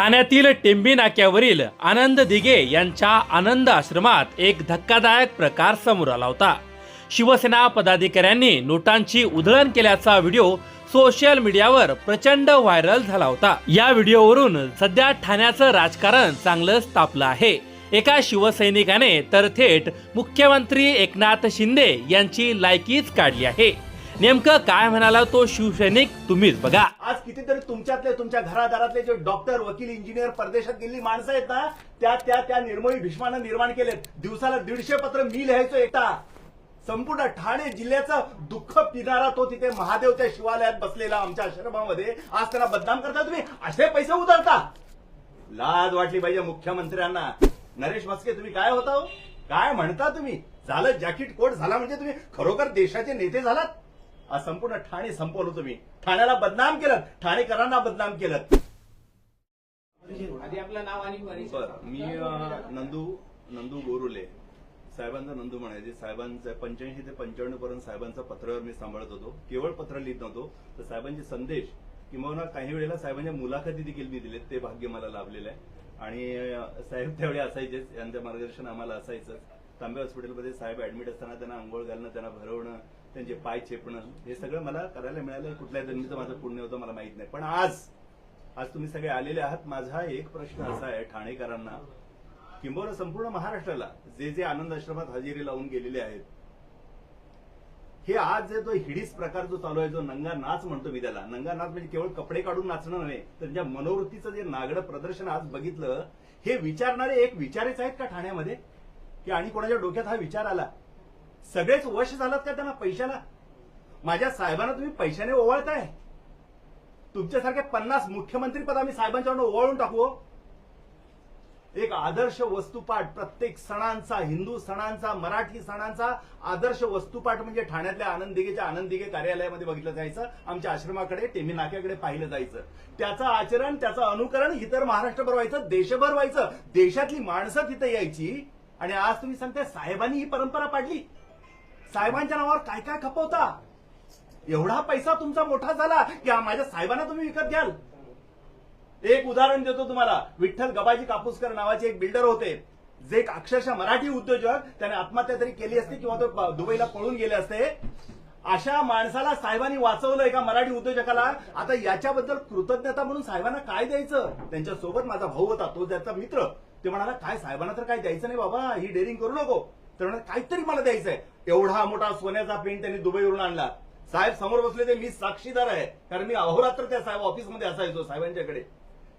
ठाण्यातील टेंबी नाक्यावरील आनंद दिघे यांच्या आनंद आश्रमात एक धक्कादायक प्रकार समोर आला होता. शिवसेना पदाधिकाऱ्यांनी नोटांची उधळण केल्याचा व्हिडिओ सोशल मीडियावर प्रचंड व्हायरल झाला होता. या व्हिडिओवरून सध्या ठाण्याचं राजकारण चांगलंच तापलं आहे. एका शिवसैनिकाने तर थेट मुख्यमंत्री एकनाथ शिंदे यांची लायकीच काढली आहे. नेमकं काय म्हणाला तो शिवसैनिक तुम्हीच बघा. आज कितीतरी तुमच्यातले तुमच्या घरादारातले जे डॉक्टर वकील इंजिनियर परदेशात गेलेली माणसं आहेत ना त्या त्या त्या निर्मळी भीष्मानं निर्माण केलेत. दिवसाला दीडशे पत्र मी लिहायचो एकटा. संपूर्ण ठाणे जिल्ह्याचं दुःख पिणारा तो तिथे महादेव त्या शिवालयात बसलेला आमच्या आश्रमामध्ये. आज त्याला बदनाम करता तुम्ही? असे पैसे उधळता. लाज वाटली पाहिजे मुख्यमंत्र्यांना. नरेश मस्के तुम्ही काय होता हो? काय म्हणता तुम्ही? झालं जॅकेट कोट झाला म्हणजे तुम्ही खरोखर देशाचे नेते झालात? आज संपूर्ण ठाणे संपवलं तुम्ही. ठाण्याला बदनाम केलं. ठाणेकरांना बदनाम केलं. आधी आपलं नाव आणि मी नंदू नंदू गोरुले. साहेबांचा नंदू म्हणायचे. साहेबांचं पंच्याऐंशी ते पंच्याण्णव पर्यंत साहेबांचं पत्रावर मी सांभाळत होतो. केवळ पत्र लिहित नव्हतो. तर साहेबांचे संदेश किंवा काही वेळेला साहेबांच्या मुलाखती देखील मी दिलेत. ते भाग्य मला लाभलेलं आहे. आणि साहेब त्यावेळी असायचेच. यांचं मार्गदर्शन आम्हाला असायचं तांबे हॉस्पिटलमध्ये साहेब ऍडमिट असताना त्यांना आंघोळ घालणं त्यांना भरवणं त्यांचे पाय चेपणं हे सगळं मला करायला मिळालं. कुठल्या जन्मीचं माझं पुण्य होतं मला माहीत नाही. पण आज आज तुम्ही सगळे आलेले आहात. माझा एक प्रश्न असा आहे ठाणेकरांना किंबहुना संपूर्ण महाराष्ट्राला जे जे आनंद आश्रमात हजेरी लावून गेलेले आहेत हे आज जे तो हिडीस प्रकार जो चालू आहे जो नंगा नाच म्हणतो मी त्याला नंगा नाच म्हणजे केवळ कपडे काढून नाचणं नव्हे तर त्यांच्या मनोवृत्तीचं जे नागडं प्रदर्शन आज बघितलं हे विचारणारे एक विचारेच आहेत का ठाण्यामध्ये? की आणि कोणाच्या डोक्यात हा विचार आला? सगळेच वश झालात का त्यांना पैशाला? माझ्या साहेबांना तुम्ही पैशाने ओवाळताय. तुमच्यासारखे पन्नास मुख्यमंत्री पद आम्ही साहेबांच्याकडून ओवाळून टाकू हो. एक आदर्श वस्तुपाठ प्रत्येक सणांचा हिंदू सणांचा मराठी सणांचा आदर्श वस्तुपाठ म्हणजे ठाण्यातल्या आनंद दिगेच्या आनंद कार्यालयामध्ये बघितलं जायचं आमच्या आश्रमाकडे टेमी नाक्याकडे पाहिलं जायचं. त्याचं आचरण त्याचं अनुकरण इतर महाराष्ट्रभर व्हायचं देशभर व्हायचं. देशातली माणसं तिथे यायची आणि आज तुम्ही सांगताय साहेबांनी ही परंपरा पाडली. साहेबांच्या नावावर काय काय खपवता? एवढा पैसा तुमचा मोठा झाला की माझ्या साहेबांना तुम्ही विकत घ्याल. एक उदाहरण देतो तुम्हाला. विठ्ठल गबाजी कापूसकर नावाचे एक बिल्डर होते. जे एक अक्षरशः मराठी उद्योजक त्याने आत्महत्या तरी केली असते किंवा तो दुबईला पळून गेले असते. अशा माणसाला साहेबांनी वाचवलंय का मराठी उद्योजकाला? आता याच्याबद्दल कृतज्ञता म्हणून साहेबांना काय द्यायचं? त्यांच्यासोबत माझा भाऊ होता तो त्याचा मित्र. ते म्हणाला काय साहेबांना तर काय द्यायचं नाही बाबा ही डेअरिंग करू नको. तर म्हणाला काहीतरी मला द्यायचंय. एवढा मोठा सोन्याचा पेंट त्यांनी दुबईवरून आणला. साहेब समोर बसले ते मी साक्षीदार आहे कारण मी अहोरात्र त्या साहेब ऑफिसमध्ये असायचो साहेबांच्याकडे.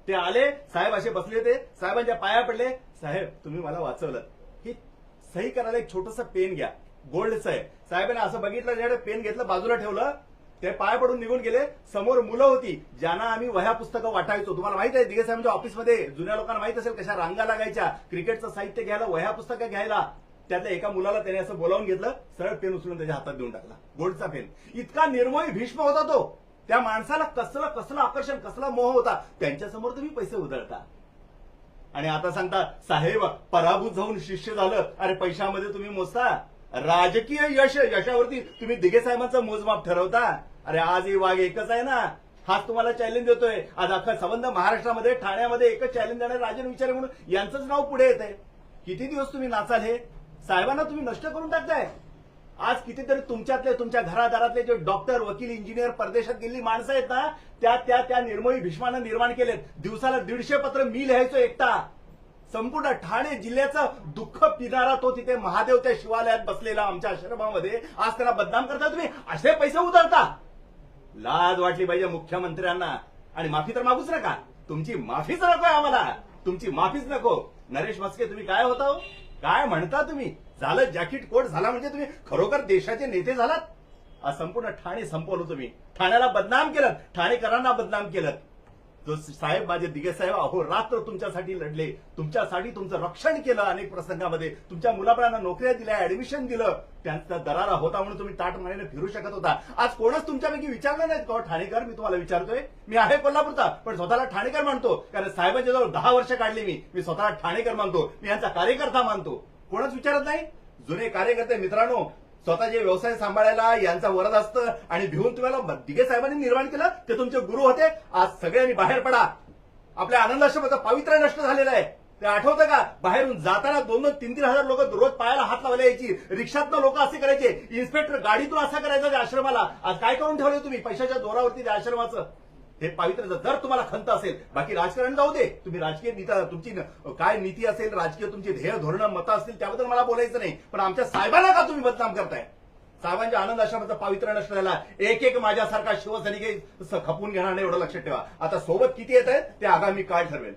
ते आले साहेब असे बसले ते साहेबांच्या पाया पडले साहेब तुम्ही मला वाचवलं. की सही करायला एक छोटस पेन घ्या. गोल्डचं आहे. साहेबांनी असं बघितलं ज्या पेन घेतलं बाजूला ठेवलं. ते पाय पडून निघून गेले. समोर मुलं होती ज्यांना आम्ही वह्या पुस्तकं वाटायचो. तुम्हाला माहीत आहे दिगे साहेबांच्या ऑफिसमध्ये जुन्या लोकांना माहीत असेल कशा रांगा लागायच्या क्रिकेटचं साहित्य घ्यायला वह्या पुस्तकं घ्यायला. त्यातल्या एका मुलाला त्याने असं बोलावून घेतलं सरळ पेन उचलून त्याच्या हातात देऊन टाकला. गोल्डचा पेन. इतका निर्मोही भीष्म होता तो. त्या माणसाला कसलं कसलं आकर्षण कसला मोह होता. त्यांच्यासमोर तुम्ही पैसे उधळता. आणि आता सांगता साहेब पराभूत जाऊन शिष्य झालं. अरे पैशामध्ये तुम्ही मोजता. राजकीय यश यशावरती तुम्ही दिघे साहेबांचं मोजमाप ठरवता. अरे आज ही वाघ एकच आहे ना. हाच तुम्हाला चॅलेंज देतोय. आज अख्खा संबंध महाराष्ट्रामध्ये ठाण्यामध्ये एकच चॅलेंज देणार राजन विचारे म्हणून यांचंच नाव पुढे येत आहे किती दिवस तुम्ही नाचाल हे? साहेबांना तुम्ही नष्ट करून टाकताय. आज कितीतरी तुमच्यातले तुमच्या घरादारातले जे डॉक्टर वकील इंजिनियर परदेशात गेलेली माणसं आहेत ना त्या त्या त्या निर्मळी भीष्मानं निर्माण केलेत. दिवसाला दीडशे पत्र मी लिहायचो एकटा. संपूर्ण ठाणे जिल्ह्याचं दुःख पिणारा तो तिथे महादेव त्या शिवालयात बसलेला आमच्या आश्रमामध्ये. आज त्याला बदनाम करता तुम्ही? असे पैसे उतरता लाज वाटली पाहिजे मुख्यमंत्र्यांना. आणि माफी तर मागूच नका. तुमची माफीच नकोय आम्हाला. तुमची माफीच नको. नरेश मस्के तुम्ही काय होता हो? काय म्हणता तुम्ही? झालं जॅकेट कोट झाला म्हणजे तुम्ही खरोखर देशाचे नेते झालात? संपूर्ण ठाणे संपवलं तुम्ही. ठाण्याला बदनाम केलं. ठाणेकरांना बदनाम केलं. जो साहेब माझे दिगे साहेब अहो रात्र तुमच्यासाठी लढले. तुमच्यासाठी तुमचं रक्षण केलं अनेक प्रसंगामध्ये. तुमच्या मुलाबाळांना नोकऱ्या दिल्या ऍडमिशन दिलं. त्यांचा दरारा होता म्हणून तुम्ही ताट मानेने फिरू शकत होता. आज कोणच तुमच्यापैकी विचारलं नाही का? ठाणेकर मी तुम्हाला विचारतोय. मी आहे कोल्हापूरचा पण स्वतःला ठाणेकर मानतो. कारण साहेबांच्या जवळ दहा वर्ष काढली मी. मी स्वतःला ठाणेकर मानतो. मी यांचा कार्यकर्ता मानतो. कोणच विचारत नाही? जुने कार्यकर्ते मित्रांनो स्वतःचे व्यवसाय सांभाळायला यांचा वरद असतं आणि भिवून तुम्हाला दिगे साहेबांनी निर्माण केलं ते तुमचे गुरु होते. आज सगळ्यांनी बाहेर पडा. आपल्या आनंदाश्रमाचा पावित्र्य नष्ट झालेलं आहे. ते आठवतं का? बाहेरून जाताना दोन दोन तीन तीन हजार लोक रोज पायाला हात लावले यायची. रिक्षातनं लोक असे करायचे इन्स्पेक्टर गाडीतून असा करायचा त्या आश्रमाला? आज काय करून ठेवले तुम्ही? पैशाच्या जोरावरती त्या आश्रमाचं. हे पावित्र्य जर तुम्हाला खंत असेल बाकी राजकारण जाऊ दे. तुम्ही राजकीय नीता तुमची काय नीती असेल राजकीय तुमची ध्येय धोरणं मतं असतील त्याबद्दल मला बोलायचं नाही. पण आमच्या साहेबांना का तुम्ही बदनाम करताय? साहेबांच्या आनंद आश्रमाचं पावित्र्य नष्ट झाला. एक एक माझ्यासारखा शिवसैनिक खपून घेणार नाही एवढं लक्षात ठेवा. आता सोबत किती येत आहेत ते आगामी काळ ठरवेल.